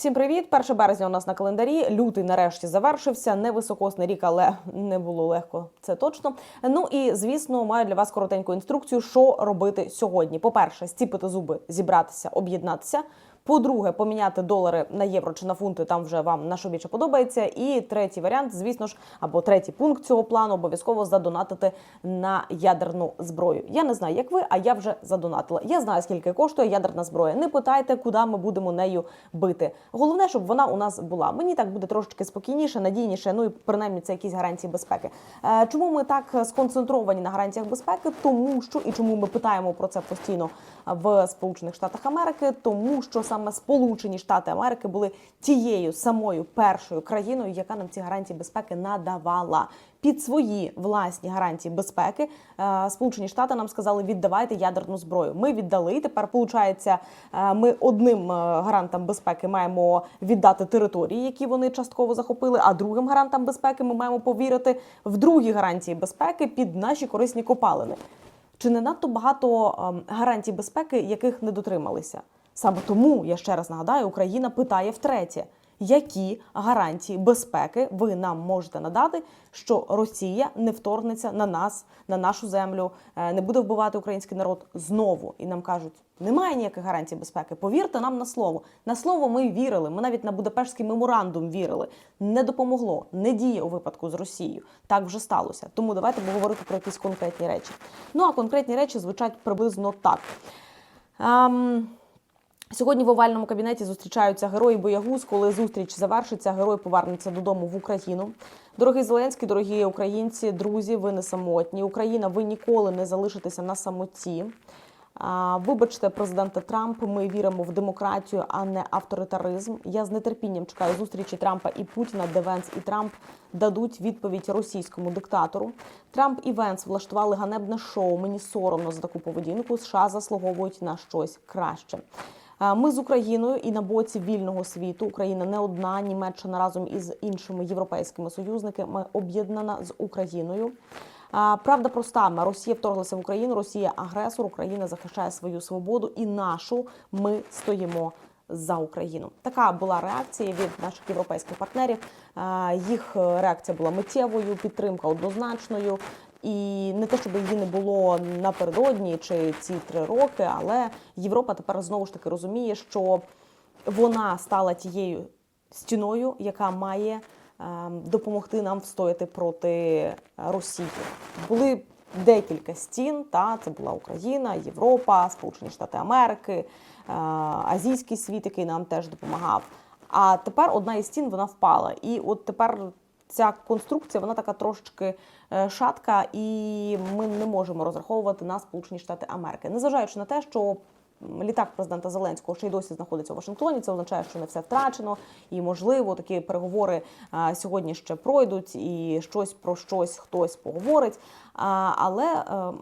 Всім привіт! 1 березня у нас на календарі. Лютий нарешті завершився. Не високосний рік, але не було легко. Це точно. Ну і звісно, маю для вас коротеньку інструкцію, що робити сьогодні. По-перше, стіпити зуби, зібратися, об'єднатися. По-друге, поміняти долари на євро чи на фунти, там вже вам на що більше подобається. І третій варіант, звісно ж, або третій пункт цього плану обов'язково задонатити на ядерну зброю. Я не знаю, як ви, а я вже задонатила. Я знаю, скільки коштує ядерна зброя. Не питайте, куди ми будемо нею бити. Головне, щоб вона у нас була. Мені так буде трошки спокійніше, надійніше. Ну і принаймні це якісь гарантії безпеки. Е, Чому ми так сконцентровані на гарантіях безпеки? Тому що і чому ми питаємо про це постійно в Сполучених Штатах Америки, тому що саме Сполучені Штати Америки були тією самою першою країною, яка нам ці гарантії безпеки надавала. Під свої власні гарантії безпеки е, Сполучені Штати нам сказали, віддавайте ядерну зброю. Ми віддали. Тепер виходить, ми одним е, гарантам безпеки маємо віддати території, які вони частково захопили. А другим гарантам безпеки ми маємо повірити в другі гарантії безпеки під наші корисні копалини. Чи не надто багато ем, гарантій безпеки, яких не дотрималися? Саме тому я ще раз нагадаю, Україна питає втретє, які гарантії безпеки ви нам можете надати, що Росія не вторгнеться на нас, на нашу землю, е, не буде вбивати український народ знову. І нам кажуть, немає ніяких гарантій безпеки. Повірте нам на слово. На слово ми вірили. Ми навіть на Будапештський меморандум вірили. Не допомогло, не діє у випадку з Росією. Так вже сталося. Тому давайте поговорити про якісь конкретні речі. Ну а конкретні речі звучать приблизно так. Ем, Сьогодні в овальному кабінеті зустрічаються герої боягуз. Коли зустріч завершиться, герой повернеться додому в Україну. Дорогий Зеленський, дорогі українці, друзі, ви не самотні. Україна, ви ніколи не залишитеся на самоті. Вибачте, президента Трамп. Ми віримо в демократію, а не авторитаризм. Я з нетерпінням чекаю зустрічі Трампа і Путіна, де Венс і Трамп дадуть відповідь російському диктатору. Трамп і Венс влаштували ганебне шоу. Мені соромно за таку поведінку. США заслуговують на щось краще. Ми з Україною і на боці вільного світу. Україна не одна, Німеччина разом із іншими європейськими союзниками об'єднана з Україною. Правда проста, Росія вторглася в Україну, Росія агресор, Україна захищає свою свободу і нашу ми стоїмо за Україну. Така була реакція від наших європейських партнерів. Їх реакція була миттєвою, підтримка однозначною. І не те, щоб її не було напередодні чи ці три роки, але Європа тепер знову ж таки розуміє, що вона стала тією стіною, яка має ем, допомогти нам встояти проти Росії. Були декілька стін. Та це була Україна, Європа, Сполучені Штати Америки, е, Азійський світ, який нам теж допомагав. А тепер одна із стін вона впала. І от тепер ця конструкція вона така трошечки е, шатка, і ми не можемо розраховувати на Сполучені Штати Америки, незважаючи на те, що літак президента Зеленського ще й досі знаходиться у Вашингтоні. Це означає, що не все втрачено, і можливо такі переговори а, сьогодні ще пройдуть, і щось про щось хтось поговорить. Але е,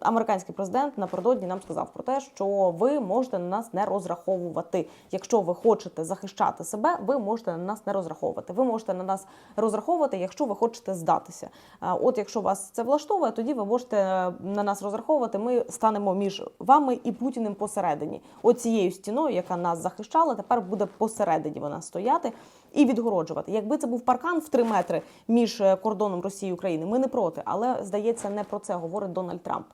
Американський президент напередодні нам сказав про те, що ви можете на нас не розраховувати. Якщо ви хочете захищати себе, ви можете на нас не розраховувати. Ви можете на нас розраховувати, якщо ви хочете здатися. От якщо вас це влаштовує, тоді ви можете на нас розраховувати. Ми станемо між вами і Путіним посередині. Оцією стіною, яка нас захищала, тепер буде посередині вона стояти і відгороджувати. Якби це був паркан в 3 метри між е, кордоном Росії і України, ми не проти, але здається, не про це говорить Дональд Трамп.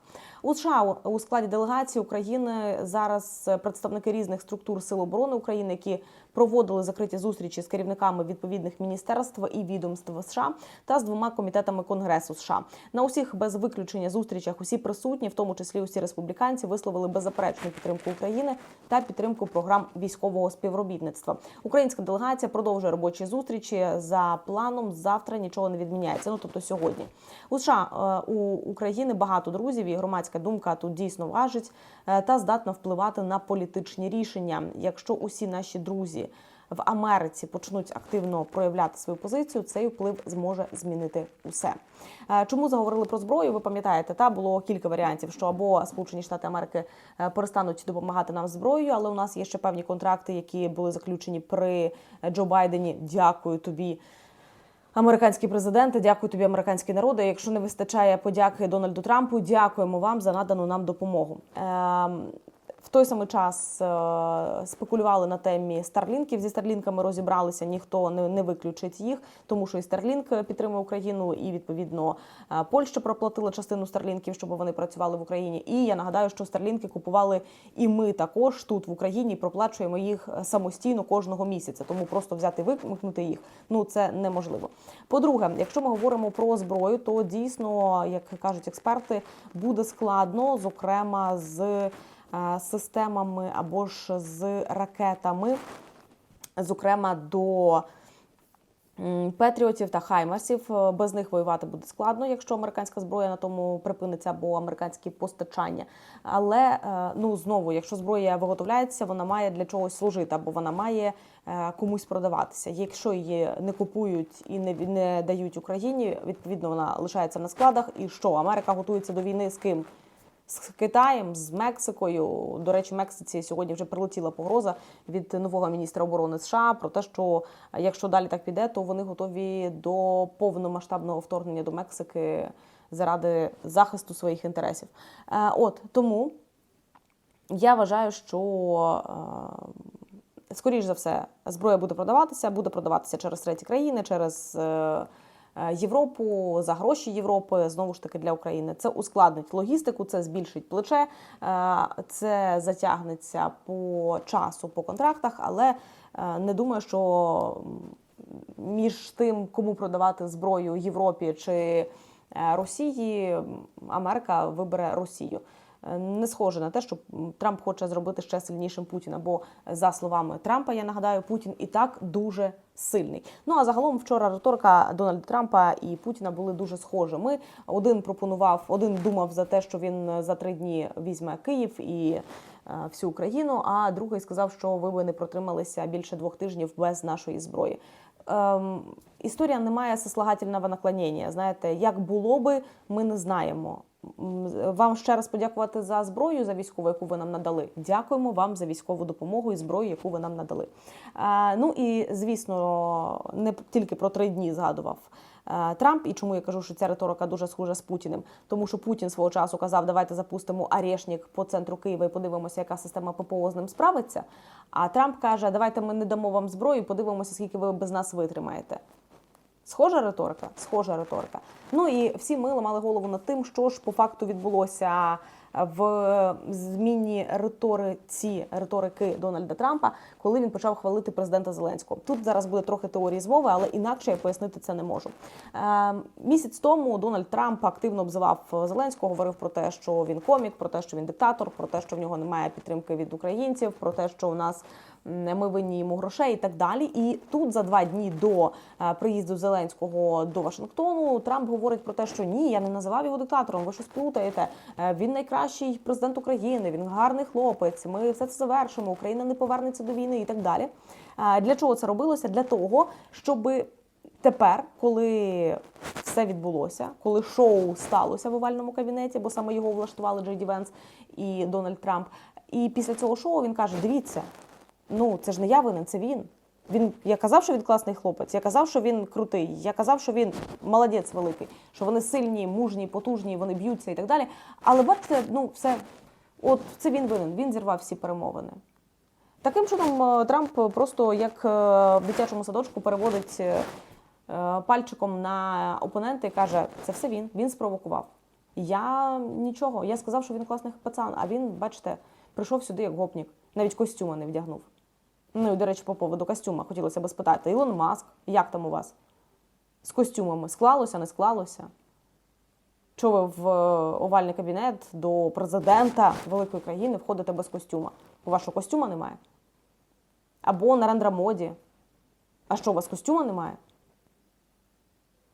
У США у складі делегації України зараз представники різних структур сил оборони України, які проводили закриті зустрічі з керівниками відповідних міністерств і відомств США та з двома комітетами Конгресу США. На усіх без виключення зустрічах усі присутні, в тому числі усі республіканці, висловили беззаперечну підтримку України та підтримку програм військового співробітництва. Українська делегація продовжує робочі зустрічі за планом. Завтра нічого не відміняється. Ну тобто сьогодні у США е, у України багато друзів і громадська думка тут дійсно важить е, та здатна впливати на політичні рішення. Якщо усі наші друзі в Америці почнуть активно проявляти свою позицію, цей вплив зможе змінити усе. Е, Чому заговорили про зброю? Ви пам'ятаєте, та було кілька варіантів, що або Сполучені Штати Америки е, перестануть допомагати нам зброєю, але у нас є ще певні контракти, які були заключені при Джо Байдені. Дякую тобі. Американські президенти, дякую тобі, американський народи. Якщо не вистачає подяки Дональду Трампу, дякуємо вам за надану нам допомогу. Ем, В той самий час е, спекулювали на темі старлінків. Зі старлінками розібралися, ніхто не, не виключить їх, тому що і Старлінк підтримує Україну, і відповідно е, Польща проплатила частину старлінків, щоб вони працювали в Україні. І я нагадаю, що старлінки купували і ми також тут в Україні проплачуємо їх самостійно кожного місяця. Тому просто взяти вимкнути їх ну це неможливо. По-друге, якщо ми говоримо про зброю, то дійсно, як кажуть експерти, буде складно, зокрема з е, системами або ж з ракетами, зокрема до. Петріотів та Хаймарсів Е, без них воювати буде складно, якщо американська зброя на тому припиниться або американські постачання. Але е, ну знову, якщо зброя виготовляється, вона має для чогось служити, або вона має е, комусь продаватися. Якщо її не купують і не, не дають Україні, відповідно вона лишається на складах. І що Америка готується до війни з ким? З Китаєм, з Мексикою. До речі, Мексиці сьогодні вже прилетіла погроза від нового міністра оборони США про те, що е, якщо далі так піде, то вони готові до повномасштабного вторгнення до Мексики заради захисту своїх інтересів. Е, От тому я вважаю, що е, скоріш за все зброя буде продаватися, буде продаватися через треті країни, через. Е, Європу за гроші Європи знову ж таки для України. Це ускладнить логістику, це збільшить плече, е, це затягнеться по часу по контрактах, але е, не думаю, що між тим, кому продавати зброю Європі чи Росії, Америка вибере Росію. Е, Не схоже на те, що Трамп хоче зробити ще сильнішим Путіна. Бо за словами Трампа, я нагадаю, Путін і так дуже сильний. Ну а загалом вчора риторика Дональда Трампа і Путіна були дуже схожими. Один пропонував, один думав за те, що він за три дні візьме Київ і е, всю Україну. А другий сказав, що ви би не протрималися більше двох тижнів без нашої зброї. Ем, історія не має сослагательного наклонення. Знаєте, як було би, ми не знаємо. Вам ще раз подякувати за зброю за військову, яку ви нам надали. Дякуємо вам за військову допомогу і зброю, яку ви нам надали. Е, ну і звісно, не тільки про три дні згадував. е, Трамп, і чому я кажу, що ця риторика дуже схожа з Путіним, тому що Путін свого часу казав, давайте запустимо арешник по центру Києва і подивимося, яка система ППО з ним справиться. А Трамп каже, давайте ми не дамо вам зброю, подивимося, скільки ви без нас витримаєте. Схожа риторика, схожа риторика. Ну і всі ми ламали голову над тим, що ж по факту відбулося в зміні риториці риторики Дональда Трампа, коли він почав хвалити президента Зеленського. Тут зараз буде трохи теорії змови, але інакше я пояснити це не можу. Е, місяць тому Дональд Трамп активно обзивав Зеленського, говорив про те, що він комік, про те, що він диктатор, про те, що в нього немає підтримки від українців, про те, що у нас ми винні йому грошей і так далі. І тут за два дні до е, приїзду Зеленського до Вашингтону Трамп говорить про те, що ні, я не називав його диктатором. Ви щось плутаєте. Е, Він найкращий президент України, він гарний хлопець. Ми все це завершимо. Україна не повернеться до війни і так далі. Для чого це робилося? Для того, щоби Тепер, коли все відбулося, коли шоу сталося в овальному кабінеті, бо саме його влаштували Джей Ді Венс і Дональд Трамп. І після цього шоу він каже: дивіться, ну це ж не я винен, це він. Він я казав, що він класний хлопець. Я казав, що він крутий. Я казав, що він молодець великий, що вони сильні, мужні, потужні, вони б'ються і так далі. Але бачите, ну все, от це він винен. Він зірвав всі перемовини. Таким чином, е, Трамп просто як е, в дитячому садочку переводить е, пальчиком на опонента і каже: це все він, він спровокував. Я нічого. Я сказав, що він класний пацан, а він, бачите, прийшов сюди як гопнік, навіть костюма не вдягнув. Ну і, до речі, по поводу костюма хотілося б спитати: Ілон Маск, як там у вас? З костюмами склалося, не склалося? Чого ви в е, овальний кабінет до президента великої країни входите без костюма? У вашого костюма немає? Або на рендрамоді. А що, у вас костюма немає?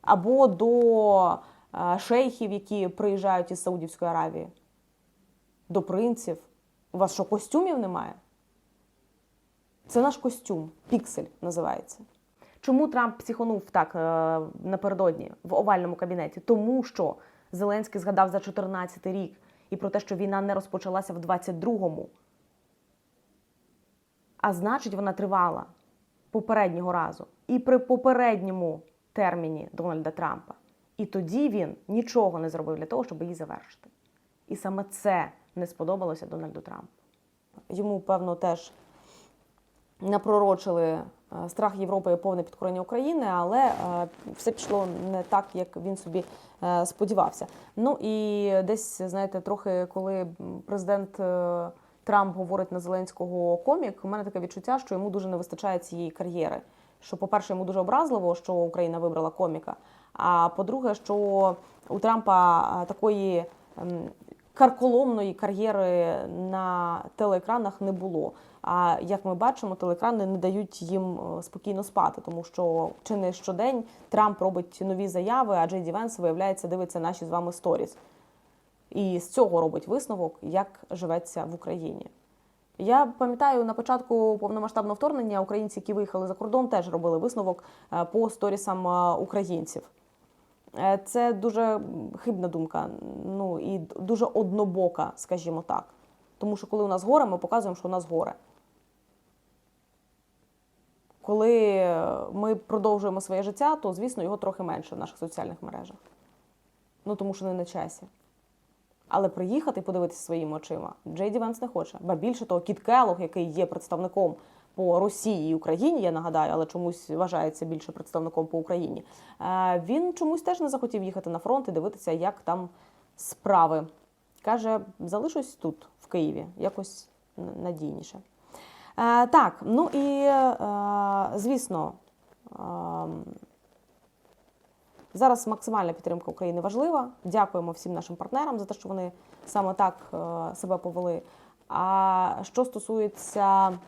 Або до е, шейхів, які приїжджають із Саудівської Аравії, до принців. У вас що, костюмів немає? Це наш костюм, піксель називається. Чому Трамп психонув так е, напередодні в овальному кабінеті? Тому що Зеленський згадав за 14 рік і про те, що війна не розпочалася в 22-му. А значить, вона тривала попереднього разу і при попередньому терміні Дональда Трампа. І тоді він нічого не зробив для того, щоб її завершити. І саме це не сподобалося Дональду Трампу. йому певно теж напророчили е, страх Європи і повне підкорення України, але е, все пішло не так, як він собі е, сподівався. Ну і десь, знаєте, трохи коли президент Трамп говорить на Зеленського комік, у мене таке відчуття, що йому дуже не вистачає цієї кар'єри. Що, по-перше, йому дуже образливо, що Україна вибрала коміка. А по-друге, що у Трампа такої ем, карколомної кар'єри на телеекранах не було. А як ми бачимо, телеекрани не дають їм е, спокійно спати, тому що чи не щодень Трамп робить нові заяви, а Джей Ді Венс, виявляється, дивиться наші з вами сторіс. І з цього робить висновок, як живеться в Україні. Я пам'ятаю, на початку повномасштабного вторгнення українці, які виїхали за кордон, теж робили висновок е, по сторісам е, українців. Е, Це дуже хибна думка, ну і дуже однобока, скажімо так. Тому що коли у нас горе, ми показуємо, що у нас горе. Коли ми продовжуємо своє життя, то, звісно, його трохи менше в наших соціальних мережах. Ну, тому що не на часі. Але приїхати і подивитися своїми очима Джей Ді Венс не хоче. Ба більше того, Кіт Келлог, який є представником по Росії і Україні, я нагадаю, але чомусь вважається більше представником по Україні. е, Він чомусь теж не захотів їхати на фронт і дивитися, як там справи. Каже, залишусь тут, в Києві, якось надійніше. Е, Так, ну і е, звісно. ем, Зараз максимальна підтримка України важлива. Дякуємо всім нашим партнерам за те, що вони саме так себе повели. А що стосується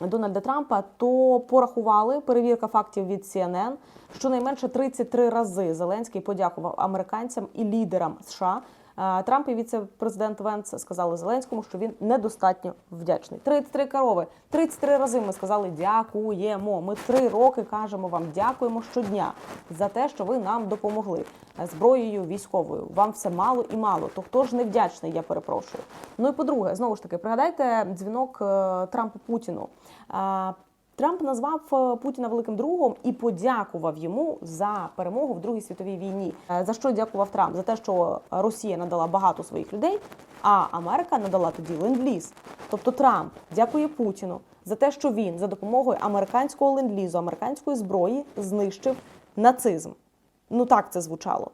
Дональда Трампа, то порахували перевірка фактів від CNN, щонайменше 33 рази Зеленський подякував американцям і лідерам США. Трамп і віце-президент Венц сказали Зеленському, що він недостатньо вдячний. 33 корови, 33 рази ми сказали дякуємо. Ми три роки кажемо вам дякуємо щодня за те, що ви нам допомогли зброєю військовою. Вам все мало і мало. То хто ж не вдячний? Я перепрошую. Ну і по-друге, знову ж таки, пригадайте дзвінок е, Трампа Путіну. Трамп назвав е, Путіна великим другом і подякував йому за перемогу в Другій світовій війні. Е, За що дякував Трамп? За те, що Росія надала багато своїх людей, а Америка надала тоді ленд-ліз. Тобто Трамп дякує Путіну за те, що він за допомогою американського ленд-лізу, американської зброї знищив нацизм. Ну так це звучало.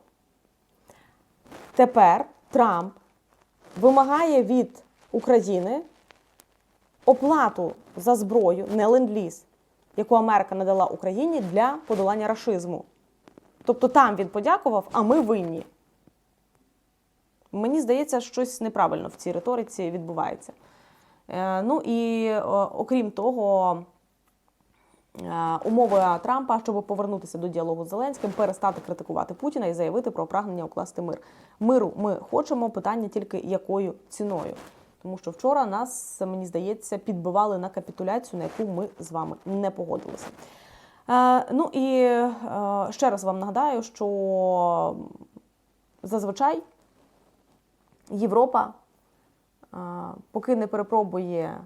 Тепер Трамп вимагає від України оплату за зброю, не ленд-ліз, яку Америка надала Україні для подолання рашизму. Тобто там він подякував, а ми винні. Мені здається, щось неправильно в цій риториці відбувається. Е, ну і е, окрім того, е, умови Трампа, щоб повернутися до діалогу з Зеленським, перестати критикувати Путіна і заявити про прагнення укласти мир. Миру ми хочемо, питання тільки якою ціною. Тому що вчора нас, мені здається, підбивали на капітуляцію, на яку ми з вами не погодилися. Е, ну і е, ще раз вам нагадаю, що зазвичай Європа, е, поки не перепробує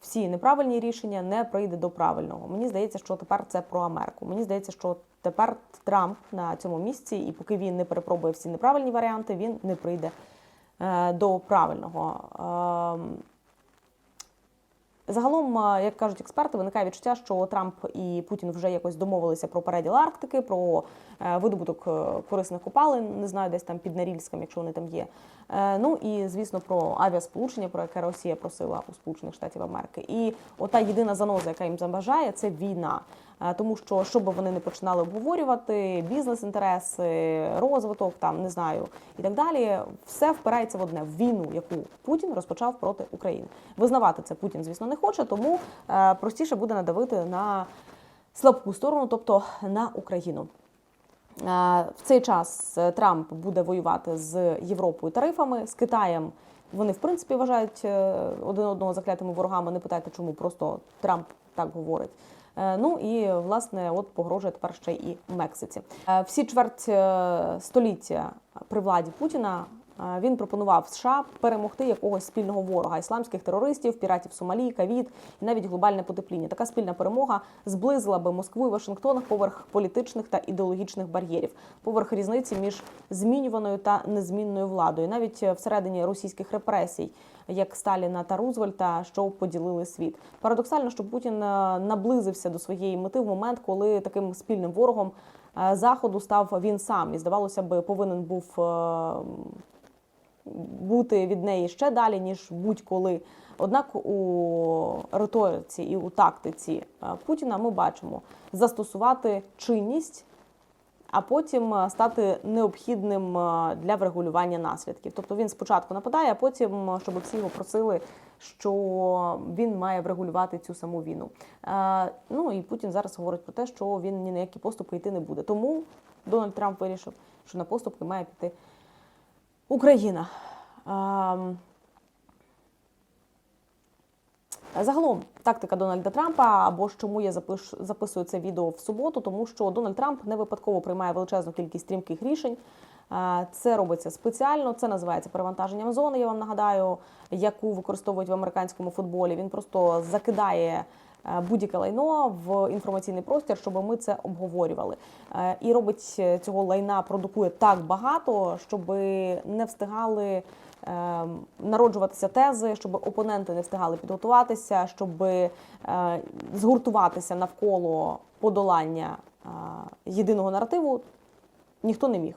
всі неправильні рішення, не прийде до правильного. Мені здається, що тепер це про Америку. Мені здається, що тепер Трамп на цьому місці, і поки він не перепробує всі неправильні варіанти, він не прийде до правильного. Ем, Загалом, е, як кажуть експерти, виникає відчуття, що Трамп і Путін вже якось домовилися про переділ Арктики, про е, видобуток е, корисних копалин, не знаю, десь там під Норільськом, якщо вони там є. Е, Ну і звісно про авіасполучення, про яке Росія просила у Сполучених Штатів Америки. І ота єдина заноза, яка їм забажає, це війна. Е, Тому що що би вони не починали обговорювати, бізнес-інтереси, розвиток, там не знаю і так далі, все впирається в одне в війну, яку Путін розпочав проти України. Визнавати це Путін, звісно, не хоче, тому е, простіше буде надавити на слабку сторону, тобто на Україну. Е, В цей час е, Трамп буде воювати з Європою тарифами, з Китаєм. Вони в принципі вважають е, один одного заклятими ворогами. Не питайте, чому просто Трамп так говорить. Ну і власне, от погрожує тепер ще і Мексиці. Всі чверть століття при владі Путіна Він пропонував США перемогти якогось спільного ворога ісламських терористів, піратів Сомалі, ковід і навіть глобальне потепління. Така спільна перемога зблизила би Москву і Вашингтон поверх політичних та ідеологічних бар'єрів, поверх різниці між змінюваною та незмінною владою, навіть е, всередині російських репресій, як Сталіна та Рузвельта, що поділили світ. Парадоксально, що Путін е, наблизився до своєї мети в момент, коли таким спільним ворогом е, заходу став він сам, і здавалося б, повинен був е, бути від неї ще далі, ніж будь-коли. Однак у риториці і у тактиці е, Путіна ми бачимо застосувати чинність, а потім е, стати необхідним е, для врегулювання наслідків. Тобто він спочатку нападає, а потім, щоб всі його просили, що він має врегулювати цю саму війну. Ну і Путін зараз говорить про те, що він ні на які поступки йти не буде. Тому Дональд Трамп вирішив, що на поступки має піти Україна. Ем, Загалом, тактика Дональда Трампа, або ж чому я записую це відео в суботу, тому що Дональд Трамп не випадково приймає величезну кількість стрімких рішень. Е, Це робиться спеціально. Це називається перевантаженням зони. Я вам нагадаю, яку використовують в американському футболі. Він просто закидає будь-яке лайно в інформаційний простір, щоб ми це обговорювали. Е, І робить е, цього лайна, продукує так багато, щоб не встигали е, народжуватися тези, щоб опоненти не встигали підготуватися, щоб е, згуртуватися навколо подолання е, єдиного наративу, ніхто не міг.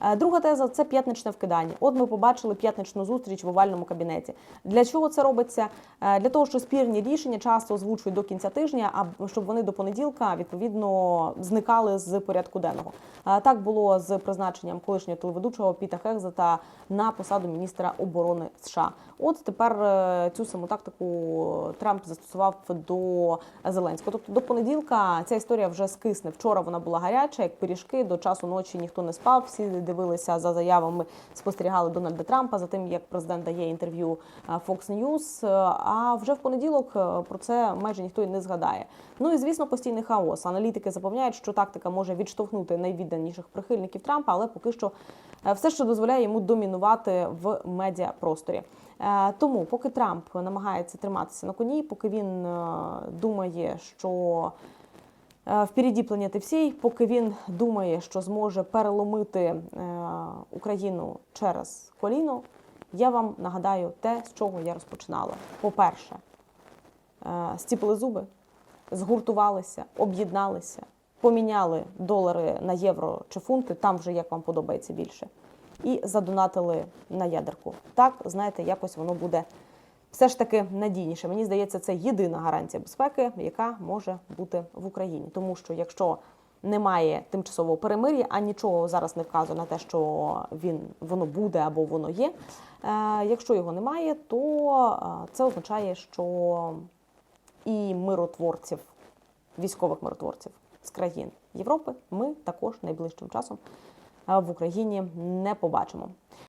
Е, Друга теза це п'ятничне вкидання. От ми побачили п'ятничну зустріч в овальному кабінеті. Для чого це робиться? Е, Для того, що спірні рішення часто озвучують до кінця тижня, а щоб вони до понеділка відповідно зникали з порядку денного. Е, Так було з призначенням колишнього телеведучого Піта Хекзета на посаду міністра оборони США. От тепер е, цю саму тактику Трамп застосував до Зеленського. Тобто до понеділка ця історія вже скисне. Вчора вона була гаряча, як пиріжки. До часу ночі ніхто не спав. Всі дивилися за заявами, спостерігали Дональда Трампа за тим, як президент дає інтерв'ю е, Fox News. А вже в понеділок е, про це майже ніхто й не згадає. Ну і звісно, постійний хаос. Аналітики запевняють, що тактика може відштовхнути найвідданіших прихильників Трампа, але поки що все, що дозволяє йому домінувати в медіапросторі. Е, Тому, поки Трамп намагається триматися на коні, поки він е, думає, що е, впереді планети всій, поки він думає, що зможе переломити Україну через коліно, я вам нагадаю те, з чого я розпочинала. По-перше, стіпили зуби, згуртувалися, об'єдналися, поміняли долари на євро чи фунти, там вже як вам подобається більше, і задонатили на ядерку. Так, знаєте, якось воно буде все ж таки надійніше. Мені здається, це єдина гарантія безпеки, яка може бути в Україні. Тому що якщо немає тимчасового перемир'я, а нічого зараз не вказує на те, що він воно буде або воно є. Е, якщо його немає, то е, це означає, що і миротворців, військових миротворців з країн Європи ми також найближчим часом в Україні не побачимо.